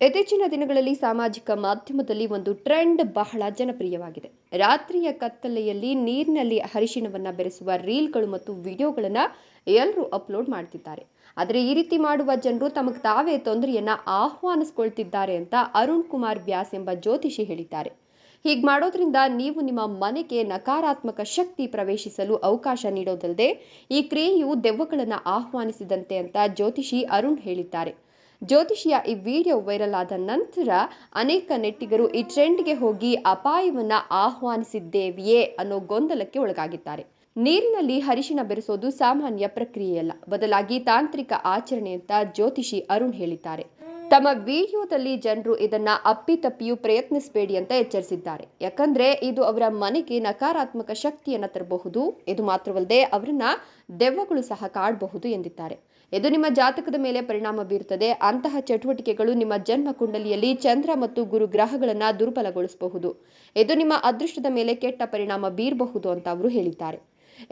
ಇತ್ತೀಚಿನ ದಿನಗಳಲ್ಲಿ ಸಾಮಾಜಿಕ ಮಾಧ್ಯಮದಲ್ಲಿ ಒಂದು ಟ್ರೆಂಡ್ ಬಹಳ ಜನಪ್ರಿಯವಾಗಿದೆ. ರಾತ್ರಿಯ ಕತ್ತಲೆಯಲ್ಲಿ ನೀರಿನಲ್ಲಿ ಅರಿಶಿಣವನ್ನು ಬೆರೆಸುವ ರೀಲ್ಗಳು ಮತ್ತು ವಿಡಿಯೋಗಳನ್ನು ಎಲ್ಲರೂ ಅಪ್ಲೋಡ್ ಮಾಡ್ತಿದ್ದಾರೆ. ಆದರೆ ಈ ರೀತಿ ಮಾಡುವ ಜನರು ತಮಗೆ ತಾವೇ ತೊಂದರೆಯನ್ನು ಆಹ್ವಾನಿಸ್ಕೊಳ್ತಿದ್ದಾರೆ ಅಂತ ಅರುಣ್ ಕುಮಾರ್ ವ್ಯಾಸ್ ಎಂಬ ಜ್ಯೋತಿಷಿ ಹೇಳಿದ್ದಾರೆ. ಹೀಗೆ ಮಾಡೋದ್ರಿಂದ ನೀವು ನಿಮ್ಮ ಮನೆಗೆ ನಕಾರಾತ್ಮಕ ಶಕ್ತಿ ಪ್ರವೇಶಿಸಲು ಅವಕಾಶ ನೀಡೋದಲ್ಲದೆ ಈ ಕ್ರಿಯೆಯು ದೆವ್ವಗಳನ್ನು ಆಹ್ವಾನಿಸಿದಂತೆ ಅಂತ ಜ್ಯೋತಿಷಿ ಅರುಣ್ ಹೇಳಿದ್ದಾರೆ. ಜ್ಯೋತಿಷಿಯ ಈ ವಿಡಿಯೋ ವೈರಲ್ ಆದ ನಂತರ ಅನೇಕ ನೆಟ್ಟಿಗರು ಈ ಟ್ರೆಂಡ್ಗೆ ಹೋಗಿ ಅಪಾಯವನ್ನ ಆಹ್ವಾನಿಸಿದ್ದೇವೆಯೇ ಅನ್ನೋ ಗೊಂದಲಕ್ಕೆ ಒಳಗಾಗಿದ್ದಾರೆ. ನೀರಿನಲ್ಲಿ ಹರಿಶಿನ ಬೆರೆಸೋದು ಸಾಮಾನ್ಯ ಪ್ರಕ್ರಿಯೆಯಲ್ಲ. ಬದಲಾಗಿ ತಾಂತ್ರಿಕ ಆಚರಣೆ ಅಂತ ಜ್ಯೋತಿಷಿ ಅರುಣ್ ಹೇಳಿದ್ದಾರೆ. ತಮ್ಮ ವಿಡಿಯೋದಲ್ಲಿ ಜನರು ಇದನ್ನ ಅಪ್ಪಿತಪ್ಪಿಯೂ ಪ್ರಯತ್ನಿಸಬೇಡಿ ಅಂತ ಎಚ್ಚರಿಸಿದ್ದಾರೆ. ಯಾಕಂದ್ರೆ ಇದು ಅವರ ಮನೆಗೆ ನಕಾರಾತ್ಮಕ ಶಕ್ತಿಯನ್ನ ತರಬಹುದು. ಇದು ಮಾತ್ರವಲ್ಲದೆ ಅವರನ್ನ ದೆವ್ವಗಳು ಸಹ ಕಾಡಬಹುದು ಎಂದಿದ್ದಾರೆ. ಇದು ನಿಮ್ಮ ಜಾತಕದ ಮೇಲೆ ಪರಿಣಾಮ ಬೀರುತ್ತದೆ. ಅಂತಹ ಚಟುವಟಿಕೆಗಳು ನಿಮ್ಮ ಜನ್ಮ ಕುಂಡಲಿಯಲ್ಲಿ ಚಂದ್ರ ಮತ್ತು ಗುರು ಗ್ರಹಗಳನ್ನು ದುರ್ಬಲಗೊಳಿಸಬಹುದು. ಇದು ನಿಮ್ಮ ಅದೃಷ್ಟದ ಮೇಲೆ ಕೆಟ್ಟ ಪರಿಣಾಮ ಬೀರಬಹುದು ಅಂತ ಅವರು ಹೇಳಿದ್ದಾರೆ.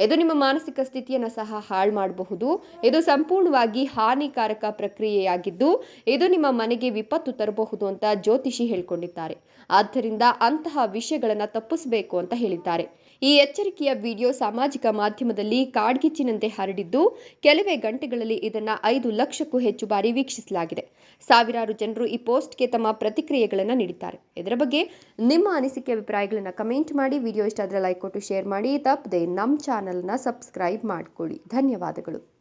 ಇದು ನಿಮ್ಮ ಮಾನಸಿಕ ಸ್ಥಿತಿಯನ್ನು ಸಹ ಹಾಳು ಮಾಡಬಹುದು. ಇದು ಸಂಪೂರ್ಣವಾಗಿ ಹಾನಿಕಾರಕ ಪ್ರಕ್ರಿಯೆಯಾಗಿದ್ದು, ಇದು ನಿಮ್ಮ ಮನೆಗೆ ವಿಪತ್ತು ತರಬಹುದು ಅಂತ ಜ್ಯೋತಿಷಿ ಹೇಳಿಕೊಂಡಿದ್ದಾರೆ. ಆದ್ದರಿಂದ ಅಂತಹ ವಿಷಯಗಳನ್ನು ತಪ್ಪಿಸಬೇಕು ಅಂತ ಹೇಳಿದ್ದಾರೆ. ಈ ಎಚ್ಚರಿಕೆಯ ವಿಡಿಯೋ ಸಾಮಾಜಿಕ ಮಾಧ್ಯಮದಲ್ಲಿ ಕಾಡ್ಗಿಚ್ಚಿನಂತೆ ಹರಡಿದ್ದು, ಕೆಲವೇ ಗಂಟೆಗಳಲ್ಲಿ ಇದನ್ನು ಐದು ಲಕ್ಷಕ್ಕೂ ಹೆಚ್ಚು ಬಾರಿ ವೀಕ್ಷಿಸಲಾಗಿದೆ. ಸಾವಿರಾರು ಜನರು ಈ ಪೋಸ್ಟ್ಗೆ ತಮ್ಮ ಪ್ರತಿಕ್ರಿಯೆಗಳನ್ನು ನೀಡಿದ್ದಾರೆ. ಇದರ ಬಗ್ಗೆ ನಿಮ್ಮ ಅನಿಸಿಕೆ, ಅಭಿಪ್ರಾಯಗಳನ್ನು ಕಮೆಂಟ್ ಮಾಡಿ. ವಿಡಿಯೋ ಇಷ್ಟ ಆದರೆ ಲೈಕ್ ಕೊಟ್ಟು, ಶೇರ್ ಮಾಡಿ. ತಪ್ಪದೆ ನಮ್ಮ ಚಾನಲ್ನ ಸಬ್ಸ್ಕ್ರೈಬ್ ಮಾಡಿಕೊಳ್ಳಿ. ಧನ್ಯವಾದಗಳು.